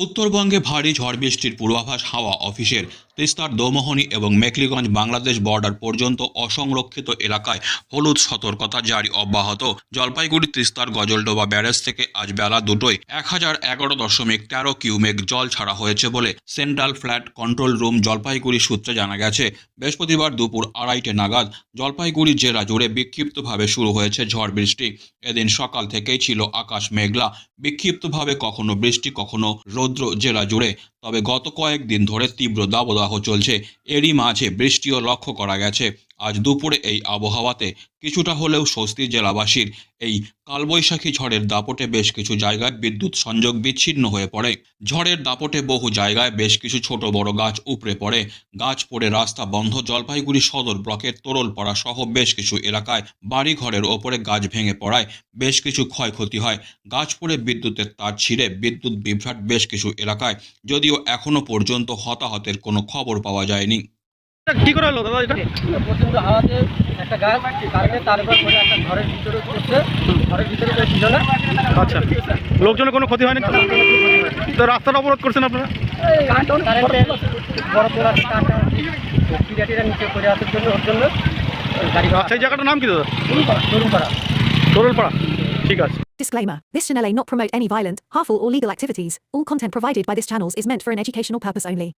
উত্তরবঙ্গে ভারী ঝড় বৃষ্টির পূর্বাভাস হাওয়া অফিসের তিস্তার দোমোহনী এবং মেকলিগঞ্জ বাংলাদেশ বর্ডার পর্যন্ত অসংরক্ষিত এলাকায় হলুদ সতর্কতা জারি অব্যাহত। জলপাইগুড়ি তিস্তার গজলডোবা ব্যারেজ থেকে আজ বেলা দুটোয় এক হাজার এগারো দশমিক তেরো কিউমেক জল ছাড়া হয়েছে বলে central flat control room Jalpaiguri সূত্রে জানা গেছে। বৃহস্পতিবার দুপুর আড়াইটে নাগাদ জলপাইগুড়ি জেলা জুড়ে বিক্ষিপ্তভাবে শুরু হয়েছে ঝড় বৃষ্টি। এদিন সকাল থেকেই ছিল আকাশ মেঘলা। বিক্ষিপ্তভাবে কখনো বৃষ্টি, কখনো রৌদ্র জেলা জুড়ে। তবে গত কয়েকদিন ধরে তীব্র দাবদাহ চলছে। এরই মাঝে বৃষ্টিও লক্ষ্য করা গেছে। আজ দুপুরে এই আবহাওয়াতে কিছুটা হলেও স্বস্তি জেলাবাসীর। এই কালবৈশাখী ঝড়ের দাপটে বেশ কিছু জায়গায় বিদ্যুৎ সংযোগ বিচ্ছিন্ন হয়ে পড়ে। ঝড়ের দাপটে বহু জায়গায় বেশ কিছু ছোট বড় গাছ উপড়ে পড়ে। গাছ পড়ে রাস্তা বন্ধ, জলপাইগুড়ি সদর ব্লকের তোরলপাড়া সহ বেশ কিছু এলাকায় বাড়িঘরের ওপরে গাছ ভেঙে পড়ায় বেশ কিছু ক্ষয়ক্ষতি হয়। গাছ পড়ে বিদ্যুতের তার ছিঁড়ে বিদ্যুৎ বিভ্রাট বেশ কিছু এলাকায়, যদিও এখনও পর্যন্ত হতাহতের কোনো খবর পাওয়া যায়নি। কি করে হলো দাদা এটা প্রচণ্ড হাওয়াতে একটা গাছ কারণে তার উপর পরে একটা ঘরের ভিতরে পড়ছে ঘরের ভিতরে কেউ ছিল না আচ্ছা লোকজনের কোনো ক্ষতি হয়নি তো? তো রাস্তাটা অবরোধ করছেন আপনারা কারেন্টের বড় তোলা কাটা টিরা টিরা নিচে পড়ে আসার জন্য ওর জন্য গাড়ি আচ্ছা এই জায়গাটার নাম কি দাদা তরুণ পাড়া তোরলপাড়া ঠিক আছে Disclaimer This channel may not promote any violent, harmful, or legal activities. All content provided by this channel is meant for an educational purpose only.